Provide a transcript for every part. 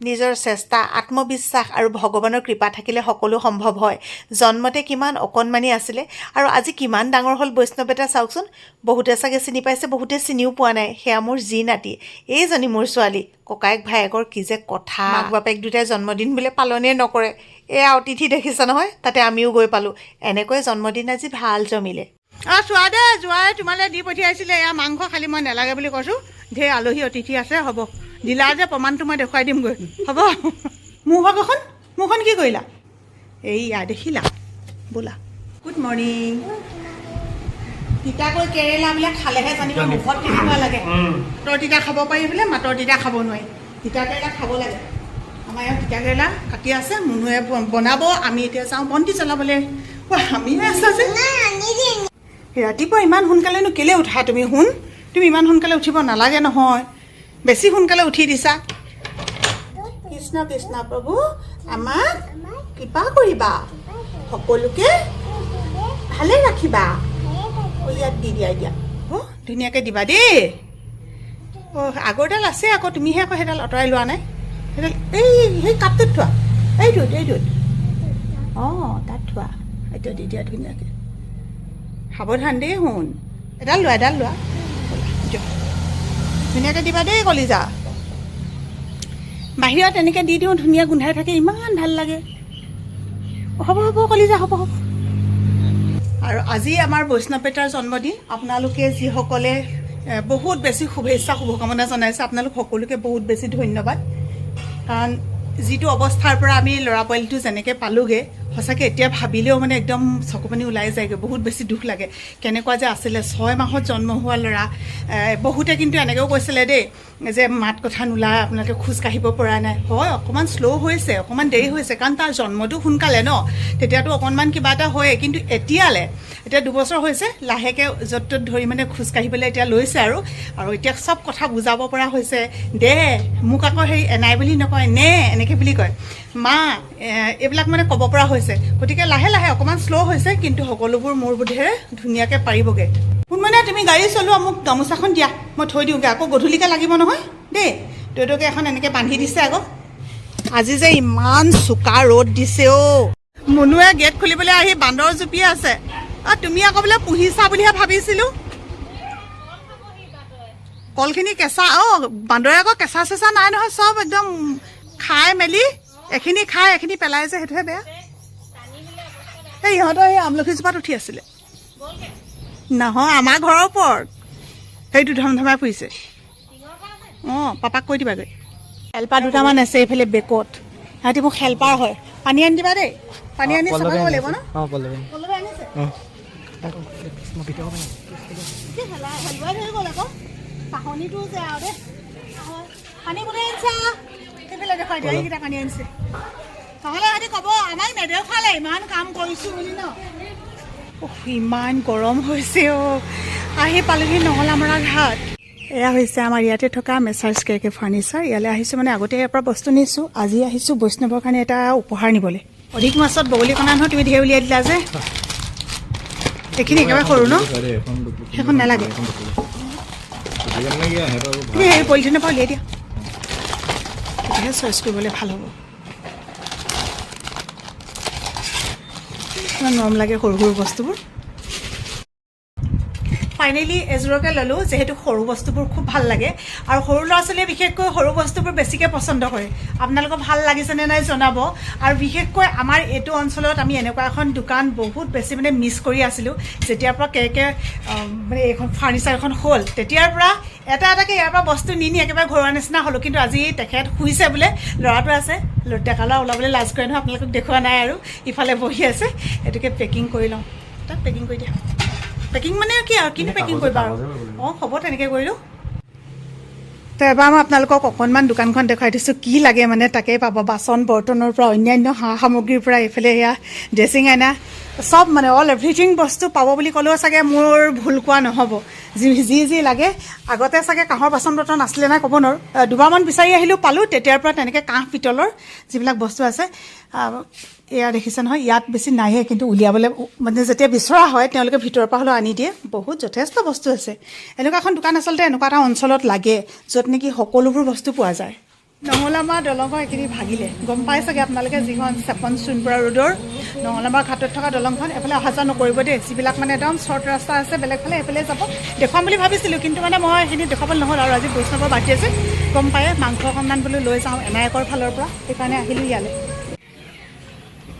নিজৰ চেষ্টা আত্মবিশ্বাস আৰু ভগৱানৰ কৃপা থাকিলে সকলো সম্ভৱ হয়। জন্মতে কিমান অকণমানি আছিলে আৰু আজি কিমান ডাঙৰ হ'ল বৈষ্ণৱ এটা চাওকচোন। বহুতে চাগে চিনি পাইছে বহুতে চিনিও পোৱা নাই। সেয়া মোৰ যি নাতি এইজনী মোৰ ছোৱালী। ককায়েক ভায়েকৰ কি যে কথা। মাক বাপেক দুটাই জন্মদিন বোলে পালনেই নকৰে। এয়া অতিথি দেখিছা নহয় তাতে আমিও গৈ পালোঁ। এনেকৈ জন্মদিন আজি ভাল জমিলে। অঁ চোৱা দে যোৱাই তোমালৈ দি পঠিয়াইছিলে। এয়া মাংস খালি মই নেলাগে বুলি কৈছোঁ। ঢেৰ আলহী অতিথি আছে হ'ব। দিলা যে প্ৰমাণটো মই দেখুৱাই দিমগৈ। হ'ব। মোৰ ভাগৰখন মোৰখন কি কৰিলা? এইয়া দেখিলা? বোলা। গুড মৰ্ণিং তিতাকৈ কেৰেলা বোলে খালেহে জানিব মুখত কেনেকুৱা লাগে। মাতৰ তিতা খাব পাৰি বোলে মাতৰ তিতা খাব নোৱাৰি। তিতা কেৰেলা খাব লাগে। আমাৰ ইয়াত তিতা কেৰেলা কাটি আছে মুনুৱে বনাব আমি এতিয়া যাওঁ বন্তি জ্বলাবলৈ। আমিহে আছা যে। ৰাতিপুৱা ইমান সোনকালেনো কেলৈ উঠা তুমি? শুন তুমি ইমান সোনকালে উঠিব নালাগে নহয়। বেছি সোনকালে উঠি দিছা। কৃষ্ণ কৃষ্ণ প্ৰভু আমাক কৃপা কৰিবা। সকলোকে ভালে ৰাখিবা। ইয়াত দি দিয়া দিয়া। অ ধুনীয়াকৈ দিবা দেই। অ' আগৰডাল আছে আকৌ তুমিহে আকৌ সেইডাল আঁতৰাই লোৱা নাই। সেইডাল এই সেই কাপটোত থোৱা। এইটোত এইটোত অঁ তাত থোৱা। এইটো দি দিয়া ধুনীয়াকৈ। সাৱধান দেই শুন এডাল লোৱা এডাল লোৱা। ধুনীয়াকৈ দিবা দেই কলিজা। বাহিৰত এনেকৈ দি দিওঁ ধুনীয়া গোন্ধাই থাকে ইমান ভাল লাগে। হ'ব হ'ব কলিজা হ'ব হ'ব। আৰু আজি আমাৰ বৈষ্ণৱেতাৰ জন্মদিন। আপোনালোকে যিসকলে বহুত বেছি শুভেচ্ছা শুভকামনা জনাইছে আপোনালোক সকলোকে বহুত বেছি ধন্যবাদ। কাৰণ যিটো অৱস্থাৰ পৰা আমি ল'ৰা পোৱালিটো যেনেকৈ পালোগৈ সঁচাকৈ এতিয়া ভাবিলেও মানে একদম চকুপানী ওলাই যায়গৈ বহুত বেছি দুখ লাগে। কেনেকুৱা যে আছিলে ছয় মাহত জন্ম হোৱা ল'ৰা বহুতে কিন্তু এনেকৈও কৈছিলে দেই যে মাত কথা নোলায় আপোনালোকে খোজ কাঢ়িব পৰা নাই। হয় অকণমান শ্ল' হৈছে অকণমান দেৰি হৈছে কাৰণ তাৰ জন্মটো সোনকালে ন? তেতিয়াতো অকণমান কিবা এটা হয়ে কিন্তু এতিয়ালৈ এতিয়া দুবছৰ হৈছে লাহেকৈ য'ত ত'ত ধৰি মানে খোজ কাঢ়িবলৈ এতিয়া লৈছে আৰু। আৰু এতিয়া চব কথা বুজাব পৰা হৈছে। দে মোক আকৌ হেৰি এনাই বুলি নকয় নে এনেকৈ বুলি কয়। মা এইবিলাক মানে ক'ব পৰা হৈছে। গতিকে লাহে লাহে অকণমান শ্ল' হৈছে কিন্তু সকলোবোৰ মোৰ বোধেৰে ধুনীয়াকৈ পাৰিবগৈ। কোনমানে তুমি গাড়ী চলোৱা মোক গামোচাখন দিয়া। মই থৈ দিওঁগৈ আকৌ গধূলিকৈ লাগিব নহয়। দেই দেউতাকে এখন এনেকৈ বান্ধি দিছে আকৌ। আজি যে ইমান চোকা ৰ'দ দিছে অ' মুনুৱে গেট খুলিবলৈ আহি বান্দৰ জুপি আছে। অ তুমি আকৌ বোলে পুহিছা বুলিহে ভাবিছিলোঁ। কলখিনি কেঁচা অঁ বান্দৰে আকৌ কেঁচা চেঁচা নাই নহয় চব একদম খাই মেলি এখিনি খাই এখিনি পেলাই যে সেইটোহে বেয়া। এই ইহঁতৰ এই আমলখিজোপাত উঠি আছিলে। নহয় আমাৰ ঘৰৰ ওপৰত। সেইটো ধমধমাই ফুৰিছে অঁ পাপাক কৈ দিবাগৈ। হেল্পাৰ দুটামান আছে এইফালে বেকত। সিহঁতি মোক হেল্পাৰ হয়। পানী আনি দিবা দেই। পানী আনি চাব লাগিব ন? ইমান গৰম হৈছে অ' আহি পালোহি নহলামৰা ঘাট এয়া হৈছে আমাৰ ইয়াতে থকা মেচাৰ্ছ কে কে ফাৰ্নিচাৰ ইয়ালৈ আহিছোঁ মানে আগতে ইয়াৰ পৰা বস্তু নিছোঁ আজি আহিছোঁ বৈষ্ণৱৰ কাৰণে এটা উপহাৰ নিবলৈ অধিক মাছত বগলী কণা নহয় তুমি ঢেৰ উলিয়াই দিলা যে এইখিনি একেবাৰে সৰু ন। সেইখন নালাগে সেই পলিথিনৰ পৰা উলিয়াই দিয়া তেতিয়াহে চইচ কৰিবলৈ ভালো। হ'ব ইমান মৰম লাগে সৰু সৰু বস্তুবোৰ। ফাইনেলি এযোৰকে ল'লোঁ, যিহেতু সৰু বস্তুবোৰ খুব ভালো লাগে। আৰু সৰু ল'ৰা ছোৱালীয়ে বিশেষকৈ সৰু বস্তুবোৰ বেছিকৈ পচন্দ কৰে। আপোনালোকৰ ভালো লাগিছেনে নাই জনাব। আৰু বিশেষকৈ আমাৰ এইটো অঞ্চলত আমি এনেকুৱা এখন দোকান বহুত বেছি মানে মিছ কৰি আছিলোঁ। যেতিয়াৰ পৰা কে কে মানে এইখন ফাৰ্নিচাৰ এখন হ'ল। তেতিয়াৰ পৰা এটা এটাকৈ ইয়াৰ পৰা বস্তু নি নি একেবাৰে ঘৰুৱা নিচিনা হ'লোঁ। কিন্তু আজি তেখেত শুইছে বোলে। ল'ৰাটো আছে। ডেকা ল'ৰা ওলাবলৈ লাজ কৰে নহয়। আপোনালোকক দেখুওৱা নাই আৰু। ইফালে বহি আছে। এইটোকে পেকিং কৰি লওঁ। তাত পেকিং কৰি দিয়া। পেকিং মানে কি আৰু? কিনো পেকিং কৰিবা আৰু? অঁ হ'ব তেনেকৈ কৰিলোঁ। তো এবাৰ মই আপোনালোকক অকণমান দোকানখন দেখুৱাই দিছোঁ। কি লাগে মানে তাকেই পাব। বাচন বৰ্তনৰ পৰা অন্যান্য সা সামগ্ৰীৰ পৰা এইফালে এয়া ড্ৰেছিং আইনা চব মানে অল এভৰিথিং বস্তু পাব বুলি ক'লেও চাগে মোৰ ভুল কোৱা নহ'ব। যি যি যি লাগে আগতে চাগে কাঁহৰ বাচন বৰ্তন আছিলে নাই ক'ব নোৱাৰোঁ। দুবাৰমান বিচাৰি আহিলোঁ পালোঁ তেতিয়াৰ পৰা তেনেকৈ কাঁহ পিতলৰ যিবিলাক বস্তু আছে এয়া দেখিছে নহয় ইয়াত বেছি নাইহে কিন্তু উলিয়াবলৈ মানে যেতিয়া বিচৰা হয় তেওঁলোকে ভিতৰৰ পৰা হ'লেও আনি দিয়ে। বহুত যথেষ্ট বস্তু আছে। এনেকুৱা এখন দোকান আচলতে এনেকুৱা এটা অঞ্চলত লাগে য'ত নেকি সকলোবোৰ বস্তু পোৱা যায়। নঙলামাৰ দলংখন এইখিনি ভাগিলে। গম পাই চাগে আপোনালোকে যিখন চেপন চোনপুৰা ৰোডৰ নঙলামাৰ ঘাটত থকা দলংখন এফালে অহা যোৱা নকৰিব দেই। যিবিলাক মানে একদম শ্বৰ্ট ৰাস্তা আছে বেলেগ ফালে এইফালে যাব। দেখুৱাম বুলি ভাবিছিলোঁ কিন্তু মানে মই সেইখিনি দেখুৱাবলৈ নহ'ল আৰু আজি বৈষ্ণৱৰ বাৰ্থডে আছে গম পায়ে মাংস অকণমান বোলো লৈ যাওঁ এনায়কৰ ফালৰ পৰা সেইকাৰণে আহিলোঁ ইয়ালৈ।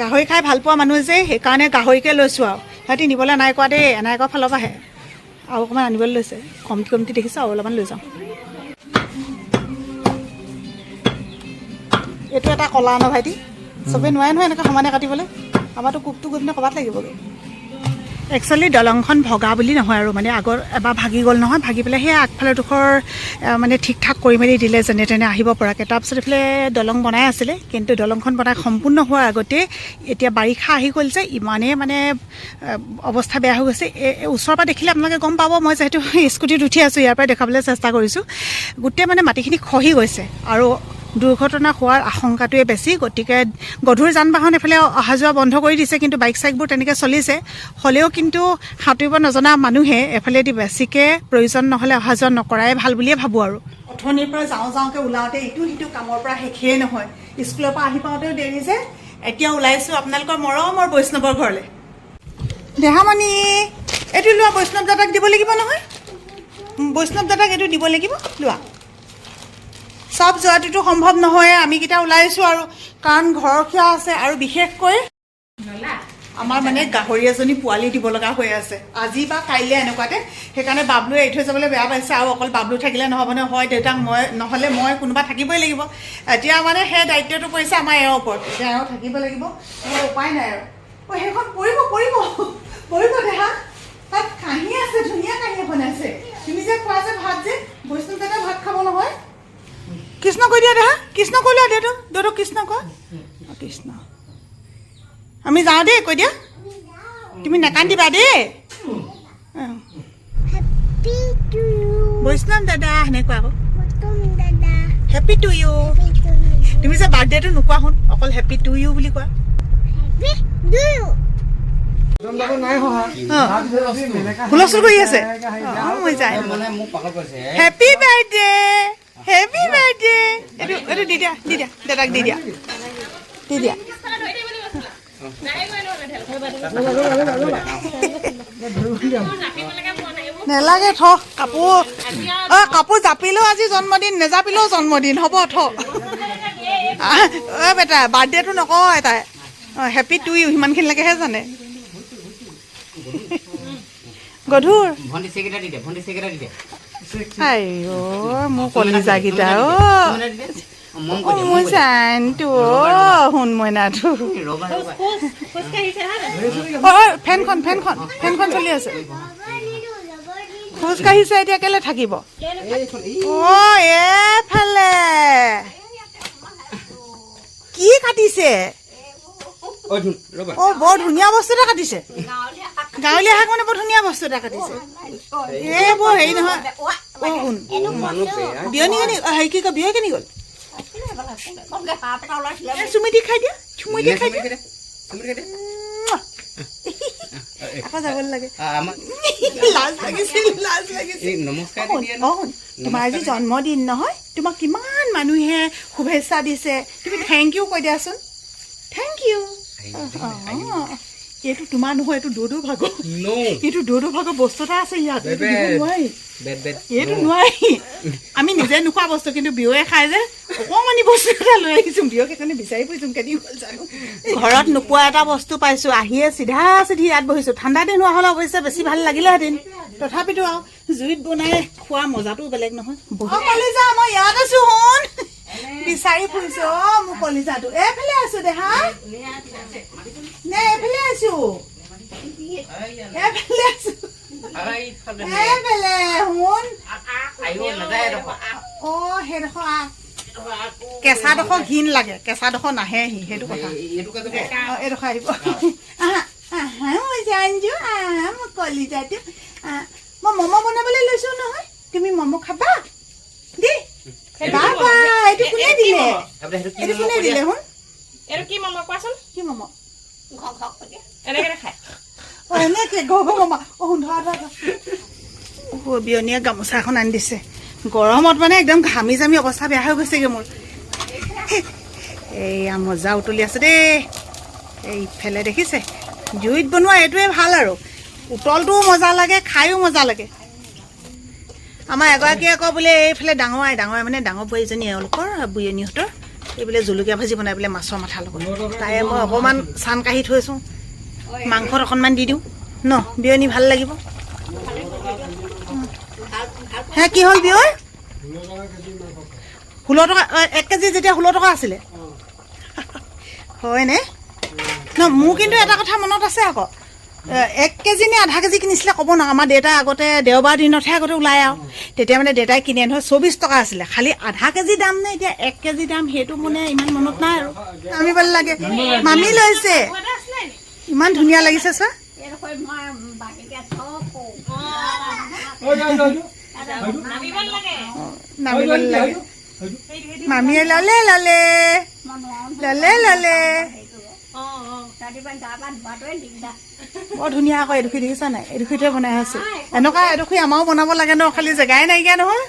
গাহৰি খাই ভাল পোৱা মানুহ যে সেইকাৰণে গাহৰিকে লৈছোঁ আৰু। সিহঁতি নিবলৈ নাই কোৱা দেই এনায়কৰ ফালৰ পৰাহে। আৰু অকণমান আনিবলৈ লৈছে। কমটি কমটি দেখিছোঁ আৰু অলপমান লৈ যাওঁ। এইটো এটা কলা ন ভাইটি? চবেই নোৱাৰে নহয় এনেকৈ সমানে কাটিবলৈ। আমাৰতো কোকটো গৈ পিনে ক'ৰবাত লাগিবগৈ। একচুৱেলি দলংখন ভগা বুলি নহয় আৰু মানে আগৰ এবাৰ ভাগি গ'ল নহয় ভাগি পেলাই সেই আগফালৰ ডোখৰ মানে ঠিক ঠাক কৰি মেলি দিলে যেনে তেনে আহিব পৰাকৈ। তাৰপিছত এইফালে দলং বনাই আছিলে কিন্তু দলংখন বনাই সম্পূৰ্ণ হোৱাৰ আগতে এতিয়া বাৰিষা আহি গ'ল যে ইমানেই মানে অৱস্থা বেয়া হৈ গৈছে। ওচৰৰ পৰা দেখিলে আপোনালোকে গম পাব মই যিহেতু স্কুটিত উঠি আছোঁ ইয়াৰ পৰাই দেখাবলৈ চেষ্টা কৰিছোঁ। গোটেই মানে মাটিখিনি খহি গৈছে। আৰু দুৰ্ঘটনা হোৱাৰ আশংকাটোৱে বেছি। গতিকে গধুৰ যান বাহন এইফালে অহা যোৱা বন্ধ কৰি দিছে কিন্তু বাইক চাইকবোৰ তেনেকৈ চলিছে। হ'লেও কিন্তু সাঁতুৰিব নজনা মানুহে এফালেদি বেছিকৈ প্ৰয়োজন নহ'লে অহা যোৱা নকৰাই ভাল বুলিয়ে ভাবোঁ আৰু। অথনিৰ পৰা যাওঁ যাওঁকৈ ওলাওঁতে ইটো সিটো কামৰ পৰা শেষেই নহয়। স্কুলৰ পৰা আহি পাওঁতেও দেৰি যে। এতিয়া ওলাইছোঁ আপোনালোকৰ মৰমৰ বৈষ্ণৱৰ ঘৰলৈ। দেহামণি এইটো লোৱা বৈষ্ণৱ দাদাক দিব লাগিব নহয়? বৈষ্ণৱ দাদাক এইটো দিব লাগিব? লোৱা। চব যোৱাটোতো সম্ভৱ নহয় আমি কেইটা ওলাইছোঁ আৰু কাৰণ ঘৰখীয়া আছে আৰু বিশেষকৈ আমাৰ মানে গাহৰি এজনী পোৱালি দিব লগা হৈ আছে। আজি বা কাইলৈ এনেকুৱাতে সেইকাৰণে বাবলুৱে এৰি থৈ যাবলৈ বেয়া পাইছে আৰু অকল বাবলু থাকিলে নহ'ব নহয় হয় দেউতাক মই নহ'লে মই কোনোবা থাকিবই লাগিব। এতিয়া মানে সেই দায়িত্বটো পৰিছে আমাৰ এওঁৰ ওপৰত। এতিয়া এওঁ থাকিব লাগিব উপায় নাই আৰু। অ সেইখন পৰিব পৰিব পৰিব দেহা তাত কাঁহী আছে ধুনীয়া কাঁহী এখন আছে। তুমি যে খোৱা যে ভাত যে বৈষ্ণৱ দাদা ভাত খাব নহয়? কৃষ্ণ কৈ দিয়া দেহা কৃষ্ণ কৈ লোৱা দেউতাক দেউতাক কৃষ্ণ কোৱা? কৃষ্ণ। আমি যাওঁ দেই কৈ দিয়া। তুমি নাকান্দিবা দেই। বৈষ্ণৱ দাদা সেনেকুৱা আকৌ। Happy to you Happy to you. তুমি যে বাৰ্থডেটো নোকোৱা শুন অকল হেপী টু ইউ বুলি কোৱা। Happy to হুলস্থুল কৰি আছে। মানে হেপী বাৰ্থডে হেপী বাৰ্থডে এইটো এইটো দি দিয়া দি দিয়া দাদাক দি দিয়া দি দিয়া নেলাগে থ কাপোৰ অ কাপোৰ জাপিলেও আজি জন্মদিন নেজাপিলেও জন্মদিন হ'ব থ অ বেটা বাৰ্থডেটো নকয় তাই অঁ হেপী টু ইউ সিমানখিনিলৈকেহে জানে গধুৰ ভণ্টি চিগেটা দি দে ভণ্টি চিগেটা দি দে আইঅ মোৰ কলিজাকেইটা অ চিগেটা দি দে অ, মম অ কৰি দে মোৰ মম কৰি দে চানটো অ সোণ মইনাটো ৰবা ৰবা অ অ, ফেনখন ফেনখন ফেনখন চলি আছে খোজ কাঢ়িছে এতিয়া কেলে থাকিব অ এফালে কি কাটিছে ঐ ধুন ৰবা অ বৰ ধুনীয়া বস্তু এটা কাটিছে গাঁৱলীয়া শাক মানে বৰ ধুনীয়া বস্তু এটা কাটিছে এইবোৰ হেৰি নহয় অ শুন মানুহ বেয়া বিয়নী কেনি অ, হেৰি কি কয় বিয় কেনি গ'ল? এ, চুমি দি খাই দিয়া চুমি দি খাই দিয়া। চিগেটা চিগেটা দে মুৱা। আকৌ যাবলৈ লাগে আ, আমাক লাজ লাগিছিল লাজ লাগিছিল। এই নমস্কাৰ অ, দি দিয়ে অ, তোমাৰ আজি জন্মদিন নহয় তোমাক কিমান মানুহে শুভেচ্ছা দিছে। তুমি থেংক ইউ কৈ দিয়াচোন। থেংক ইউ এইটো তোমাৰ নহয় এইটো দৌদৌ ভাগৰ। এইটো দৌদৌ ভাগৰ বস্তু এটা আছে ইয়াত এইটো নোৱাৰি। আমি নিজে নোখোৱা বস্তু কিন্তু বিয়য়ে খাই যে অকণমানি বস্তু এটা লৈ আহিছোঁ। বিয়ক সেইকাৰণে বিচাৰি ফুৰিছোঁ কেনি গ'ল জানো? ঘৰত নোপোৱা এটা বস্তু পাইছোঁ আহিয়ে চিধা চিধি ইয়াত বহিছোঁ। ঠাণ্ডা দিন হোৱা হ'লে অৱশ্যে বেছি ভালো লাগিলেহেঁতেন। তথাপিতো আৰু জুইত বনাই খোৱা মজাটোও বেলেগ নহয়। কলিজা মই ইয়াত আছো শুন। বিচাৰি ফুৰিছো অ মোৰ কলিজাটো। এইফালে আছো দেহা নে এইফালে শুন আহিব নাযায় এডোখৰ অ সেইডোখৰ। কেঁচাডোখৰ ঘিণ লাগে কেঁচাডোখৰ নাহে সি সেইটো কথা। এইডোখৰ আহিব। আহা আহা মই জানজো আহা মোৰ কলিজাটো মই ম'ম' বনাবলৈ লৈছো নহয়। তুমি ম'ম' খাবা? দেই বাবা এইটো কোনে দিলে? এইটো কোনে দিলে? শুন। এইটো কি মামা কোৱাচোন? কি ম'ম' এনেকে বিয়নীয়ে গামোচা এখন আনি দিছে গৰমত মানে একদম ঘামি জামি অৱস্থা বেয়া হৈ গৈছেগৈ মোৰ এইয়া মজা উতলি আছে দেই এইফালে দেখিছে জুইত বনোৱা এইটোৱে ভাল আৰু উতলটোও মজা লাগে খায়ো মজা লাগে আমাৰ এগৰাকীয়ে আকৌ বোলে এইফালে ডাঙৰ আই ডাঙৰ মানে ডাঙৰ বোৱাৰীজনী এওঁলোকৰ বুঢ়ীজনীহঁতৰ এই বোলে জলকীয়া ভাজি বনাই বোলে মাছৰ মাথাৰ লগত। তাই মই অকণমান চান কাঢ়ি থৈছোঁ। মাংসত অকণমান দি দিওঁ। ন বিয়নী ভাল লাগিব। হে কি হ'ল বিয়ৰ? ষোল্ল টকা এক কেজি যেতিয়া ষোল্ল টকা আছিলে। হয়নে? ন মোৰ কিন্তু এটা কথা মনত আছে আকৌ। এক কেজি নে আধা কেজি কিনিছিলে, ক'ব নোৱাৰোঁ। আমাৰ দেউতাই আগতে, দেওবাৰ দিনতহে আগতে ওলাই আৰু। তেতিয়া মানে দেউতাই কিনি আনে চৌবিছ টকা আছিলে। খালি আধা কেজি দাম নে এতিয়া এক কেজি দাম? সেইটো মানে ইমান মনত নাই আৰু। আমি লাগে। মামী লৈছে। ইমান ধুনীয়া লাগিছে, চোৱা। নামিব লাগে। মামীয়ে ললে ললে। ললে ললে। বৰ ধুনীয়া আকৌ এডোখৰি দেখিছা নাই? এডোখৰিতে বনাই আছে। এনেকুৱা এডোখৰি আমাৰো বনাব লাগে ন? খালি জেগাই নাইকিয়া নহয়।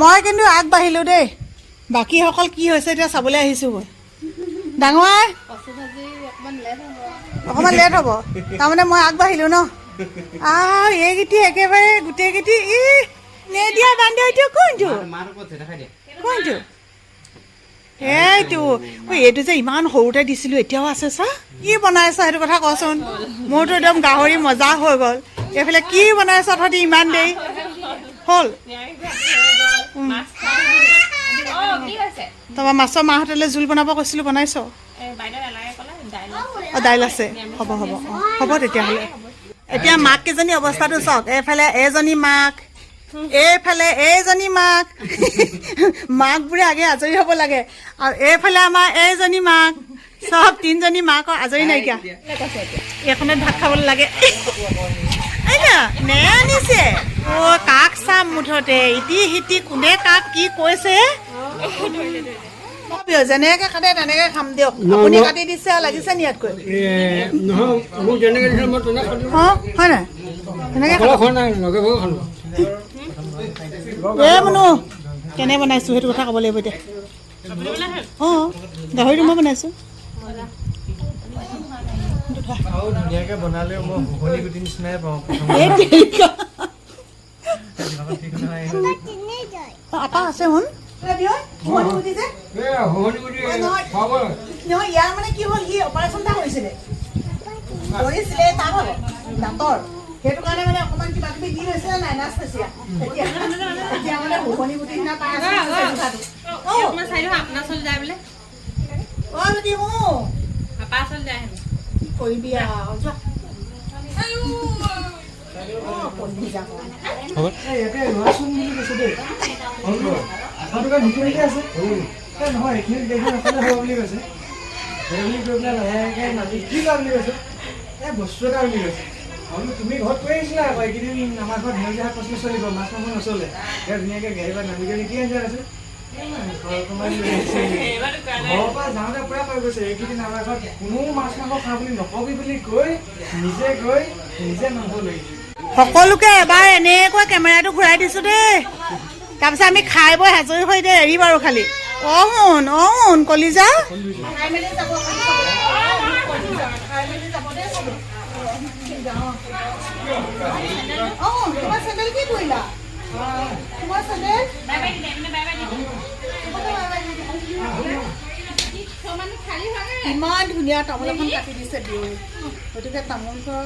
মই কিন্তু আগবাঢ়িলোঁ দেই। বাকীসকল কি হৈছে এতিয়া চাবলৈ আহিছোঁ মই ডাঙৰ অকণমান লেট হ'ব। তাৰমানে মই আগবাঢ়িলোঁ ন? আহ এইকেইটি একেবাৰে গোটেইকেইটি ই নেদিয়া বান্ধি এইটো কোনটো? কোনটো? এইটো ঐ এইটো যে ইমান সৰুতে দিছিলোঁ এতিয়াও আছে চা? কি বনাইছ সেইটো কথা কচোন। মোৰতো একদম গাহৰি মজা হৈ গ'ল। এইফালে কি বনাইছ তহঁতি ইমান দেৰি? হ'ল? তাৰপৰা মাছৰ মাহঁতলৈ জোল বনাব কৈছিলোঁ বনাইছ? দাইল আছে। হ'ব হ'ব হ'ব তেতিয়াহ'লে। এতিয়া মাক কেইজনী অৱস্থাটো চাওক। এইফালে এজনী মাক এইফালে এইজনী মাক। মাকবোৰে আগে আজৰি হ'ব লাগে। আৰু এইফালে আমাৰ এইজনী মাক চব তিনিজনী মাকৰ আজৰি নাইকিয়া। এইখনত ভাত খাবলৈ লাগে। নে আনিছে? অ' কাক চাম মুঠতে? ইটি সিটি কোনে কাক কি কৈছে? যেনেকে কাটে তেনেকে খাম দিয়ক। আপুনি কাটি দিছে লাগিছে নি ইয়াতকৈ? হয় নাই? তেনেকে মনো কেনে বনাইছোঁ সেইটো কথা ক'ব লাগিব এতিয়া। অঁ গাহৰিটো মই বনাইছোঁ। আপা আছে শুন। নহয় এই শহনি গুটি খুৱাব ইয়াৰ মানে কি হ'ল সি অপাৰেশ্যন এটা কৰিছিলে কৰিছিলে তাৰ ভাগৰ দাঁতৰ সেইটো কাৰণে মানে অকণমান কিবা কিবি দি লৈছিলে নাই নাচ নাচিয়া এতিয়া এতিয়া মানে শুকনি গুটি নিচিনা পাই আছে কথাটো অঁ অকণমান চাই দিওঁ আপোনাৰ ওচৰলৈ যায় বোলে অঁ যদি মোৰ পাপা ওচৰলৈ যায় হেনো কি কৰিবি আৰু যোৱা অঁ ঘৰৰ পৰা যাওঁতে কোনো মাছ মাংস খাওঁ বুলি নকবি বুলি কৈ নিজে গৈ নিজে সকলোকে এবাৰ এনেকৈ কেমেৰাটো ঘূৰাই দিছোঁ দেই। তাৰপিছত আমি খাই বৈ আজৰি হৈ দে এৰি বাৰু খালি অঁ শুন অঁ শুন কলিজা ইমান ধুনীয়া তামোল এখন কাটি দিছে বিয়ু গতিকে তামোল খোৱা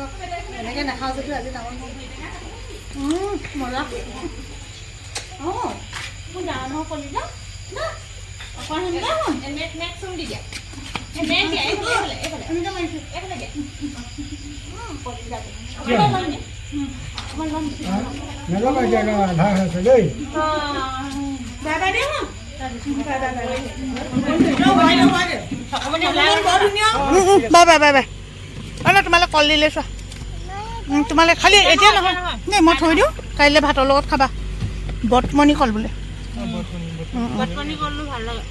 এনেকৈ নাখাওঁ যদিও আজি তামোল উম, মজা অঁ মোৰ ডাঙৰ নহয় কলিজা না অকণ সেনেকৈ শুন নেট নেট চুম দি দিয়া। নেট দিয়া এইফালে এইফালে এইফালে এনেকৈ মাৰিছোঁ এইফালে দিয়া। নেযাবা এতিয়া আধা হৈছে দেই। বাই বাই দে শুন বাই বাই বাই বাই। অ' নাই তোমালৈ কল দিলে চোৱা উম, তোমালৈ খালি এতিয়া নহয়। দেই মই থৈ দিওঁ। কাইলৈ ভাতৰ লগত খাবা। বটমণি কল বোলে। বটমণি কলো ভাল লাগে।